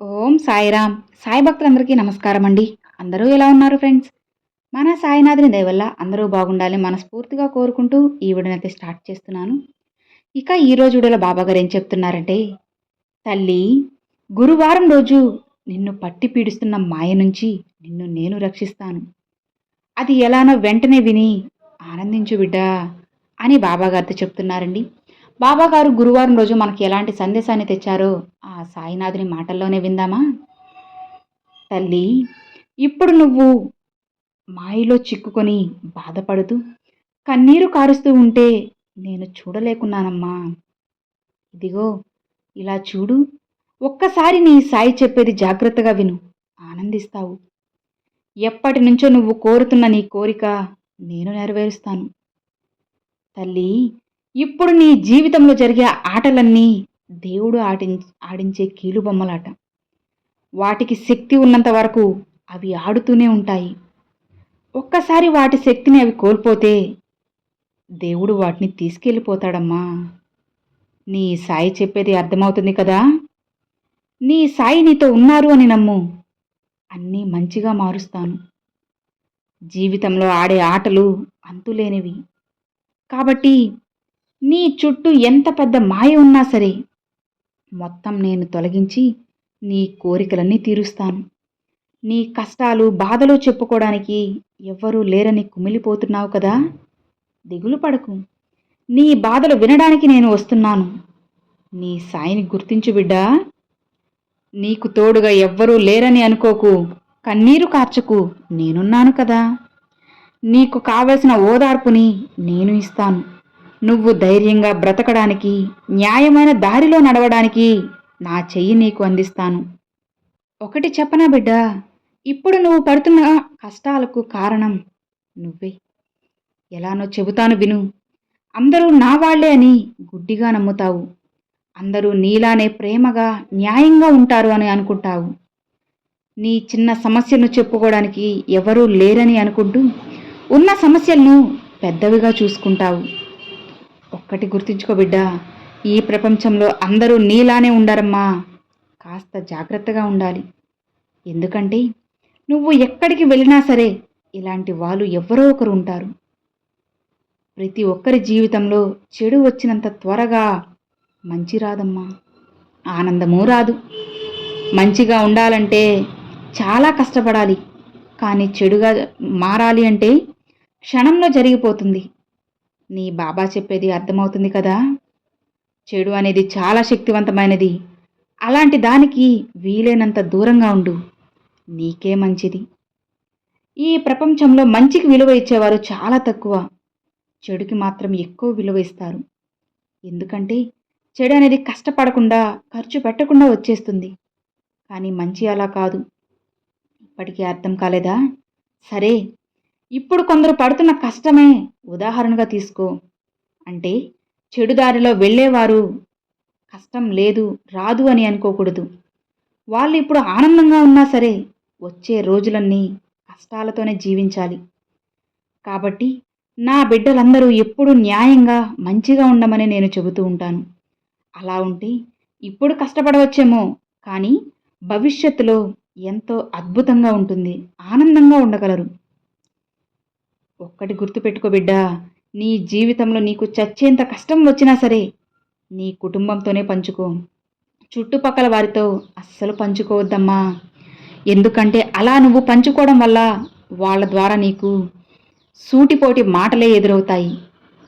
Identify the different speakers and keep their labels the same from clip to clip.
Speaker 1: ఓం సాయిరామ్. సాయి భక్తులందరికీ నమస్కారం అండి అందరూ ఎలా ఉన్నారు ఫ్రెండ్స్? మన సాయినాథుని దయవల్ల అందరూ బాగుండాలి మనస్ఫూర్తిగా కోరుకుంటూ ఈ విడనైతే స్టార్ట్ చేస్తున్నాను. ఇక ఈ రోజు వీడియోలో బాబాగారు ఏం చెప్తున్నారంటే తల్లి గురువారం రోజు నిన్ను పట్టి పీడిస్తున్న మాయ నుంచి నిన్ను నేను రక్షిస్తాను. అది ఎలానో వెంటనే విని ఆనందించు బిడ్డా అని బాబాగారితో చెప్తున్నారండి. బాబాగారు గురువారం రోజు మనకి ఎలాంటి సందేశాన్ని తెచ్చారో ఆ సాయినాథుని మాటల్లోనే విందామా? తల్లి ఇప్పుడు నువ్వు మాయలో చిక్కుకొని బాధపడుతూ కన్నీరు కారుస్తూ ఉంటే నేను చూడలేకున్నానమ్మా. ఇదిగో ఇలా చూడు. ఒక్కసారి నీ సాయి చెప్పేది జాగ్రత్తగా విను. ఆనందిస్తావు. ఎప్పటి నుంచో నువ్వు కోరుతున్న నీ కోరిక నేను నెరవేరుస్తాను. తల్లి ఇప్పుడు నీ జీవితంలో జరిగే ఆటలన్నీ దేవుడు ఆటి ఆడించే కీలుబొమ్మలాట వాటికి శక్తి ఉన్నంత వరకు అవి ఆడుతూనే ఉంటాయి. ఒక్కసారి వాటి శక్తిని అవి కోల్పోతే దేవుడు వాటిని తీసుకెళ్ళిపోతాడమ్మా. నీ సాయి చెప్పేది అర్థమవుతుంది కదా? నీ సాయి నీతో ఉన్నారు అని నమ్ము. అన్నీ మంచిగా మారుస్తాను. జీవితంలో ఆడే ఆటలు అంతులేనివి. కాబట్టి నీ చుట్టూ ఎంత పెద్ద మాయ ఉన్నా సరే మొత్తం నేను తొలగించి నీ కోరికలన్నీ తీరుస్తాను. నీ కష్టాలు బాధలు చెప్పుకోవడానికి ఎవ్వరూ లేరని కుమిలిపోతున్నావు కదా? దిగులు పడకు. నీ బాధలు వినడానికి నేను వస్తున్నాను. నీ సాయిని గుర్తించు బిడ్డా. నీకు తోడుగా ఎవ్వరూ లేరని అనుకోకు. కన్నీరు కార్చకు. నేనున్నాను కదా. నీకు కావలసిన ఓదార్పుని నేను ఇస్తాను. నువ్వు ధైర్యంగా బ్రతకడానికి న్యాయమైన దారిలో నడవడానికి నా చెయ్యి నీకు అందిస్తాను. ఒకటి చెప్పనా బిడ్డ? ఇప్పుడు నువ్వు పడుతున్న కష్టాలకు కారణం నువ్వే. ఎలానో చెబుతాను విను. అందరూ నా వాళ్ళే అని గుడ్డిగా నమ్ముతావు. అందరూ నీలానే ప్రేమగా న్యాయంగా ఉంటారు అని అనుకుంటావు. నీ చిన్న సమస్యను చెప్పుకోవడానికి ఎవరూ లేరని అనుకుంటూ ఉన్న సమస్యలను పెద్దవిగా చూసుకుంటావు. ఒక్కటి గుర్తించుకో బిడ్డా ఈ ప్రపంచంలో అందరూ నీలానే ఉండారమ్మా. కాస్త జాగ్రత్తగా ఉండాలి. ఎందుకంటే నువ్వు ఎక్కడికి వెళ్ళినా సరే ఇలాంటి వాళ్ళు ఎవరో ఒకరు ఉంటారు. ప్రతి ఒక్కరి జీవితంలో చెడు వచ్చినంత త్వరగా మంచి రాదమ్మా. ఆనందమూ రాదు. మంచిగా ఉండాలంటే చాలా కష్టపడాలి. కానీ చెడుగా మారాలి అంటే క్షణంలో జరిగిపోతుంది. నీ బాబా చెప్పేది అర్థమవుతుంది కదా? చెడు అనేది చాలా శక్తివంతమైనది. అలాంటి దానికి వీలైనంత దూరంగా ఉండు. నీకే మంచిది. ఈ ప్రపంచంలో మంచికి విలువ ఇచ్చేవారు చాలా తక్కువ. చెడుకి మాత్రం ఎక్కువ విలువ ఇస్తారు. ఎందుకంటే చెడు అనేది కష్టపడకుండా ఖర్చు పెట్టకుండా వచ్చేస్తుంది. కానీ మంచి అలా కాదు. ఇప్పటికీ అర్థం కాలేదా? సరే ఇప్పుడు కొందరు పడుతున్న కష్టమే ఉదాహరణగా తీసుకో. అంటే చెడు దారిలో వెళ్ళేవారు కష్టం లేదు రాదు అని అనుకోకూడదు. వాళ్ళు ఇప్పుడు ఆనందంగా ఉన్నా సరే వచ్చే రోజులన్నీ కష్టాలతోనే జీవించాలి. కాబట్టి నా బిడ్డలందరూ ఎప్పుడు న్యాయంగా మంచిగా ఉండమని నేను చెబుతూ ఉంటాను. అలా ఉంటే ఇప్పుడు కష్టపడవచ్చేమో కానీ భవిష్యత్తులో ఎంతో అద్భుతంగా ఉంటుంది ఆనందంగా ఉండగలరు. ఒక్కటి గుర్తుపెట్టుకో బిడ్డా నీ జీవితంలో నీకు చచ్చేంత కష్టం వచ్చినా సరే నీ కుటుంబంతోనే పంచుకో. చుట్టుపక్కల వారితో అస్సలు పంచుకోవద్దమ్మా. ఎందుకంటే అలా నువ్వు పంచుకోవడం వల్ల వాళ్ళ ద్వారా నీకు సూటిపోటి మాటలే ఎదురవుతాయి.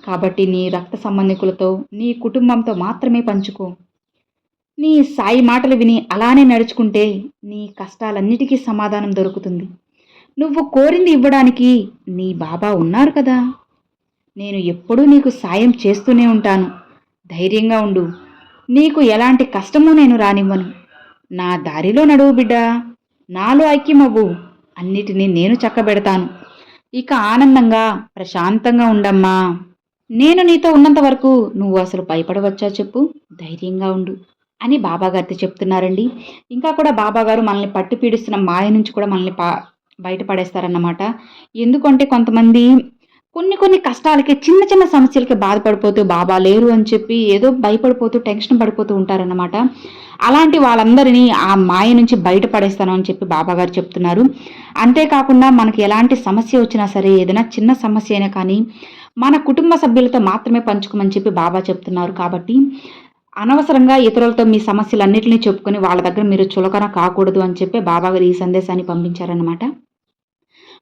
Speaker 1: కాబట్టి నీ రక్త సంబంధికులతో నీ కుటుంబంతో మాత్రమే పంచుకో. నీ సాయి మాటలు విని అలానే నడుచుకుంటే నీ కష్టాలన్నిటికీ సమాధానం దొరుకుతుంది. నువ్వు కోరింది ఇవ్వడానికి నీ బాబా ఉన్నారు కదా. నేను ఎప్పుడూ నీకు సాయం చేస్తూనే ఉంటాను. ధైర్యంగా ఉండు. నీకు ఎలాంటి కష్టమూ నేను రానివ్వను. నా దారిలో నడువు బిడ్డ. నాలో ఐక్యమవ్వు. అన్నిటినీ నేను చక్కబెడతాను. ఇక ఆనందంగా ప్రశాంతంగా ఉండమ్మా. నేను నీతో ఉన్నంత వరకు నువ్వు అసలు భయపడవచ్చా చెప్పు? ధైర్యంగా ఉండు అని బాబాగారితో చెప్తున్నారండి. ఇంకా కూడా బాబాగారు మనల్ని పట్టు పీడిస్తున్న మాయ నుంచి కూడా మనల్ని పా బయటపడేస్తారన్నమాట. ఎందుకంటే కొంతమంది కొన్ని కొన్ని కష్టాలకి చిన్న చిన్న సమస్యలకి బాధపడిపోతూ బాబా లేరు అని చెప్పి ఏదో భయపడిపోతూ టెన్షన్ పడిపోతూ ఉంటారన్నమాట. అలాంటి వాళ్ళందరినీ ఆ మాయ నుంచి బయటపడేస్తాను అని చెప్పి బాబా గారు చెప్తున్నారు. అంతేకాకుండా మనకి ఎలాంటి సమస్య వచ్చినా సరే ఏదైనా చిన్న సమస్య అయినా కానీ మన కుటుంబ సభ్యులతో మాత్రమే పంచుకోమని చెప్పి బాబా చెప్తున్నారు. కాబట్టి అనవసరంగా ఇతరులతో మీ సమస్యలన్నింటినీ చెప్పుకొని వాళ్ళ దగ్గర మీరు చులకన కాకూడదు అని చెప్పి బాబా గారు ఈ సందేశాన్ని పంపించారన్నమాట.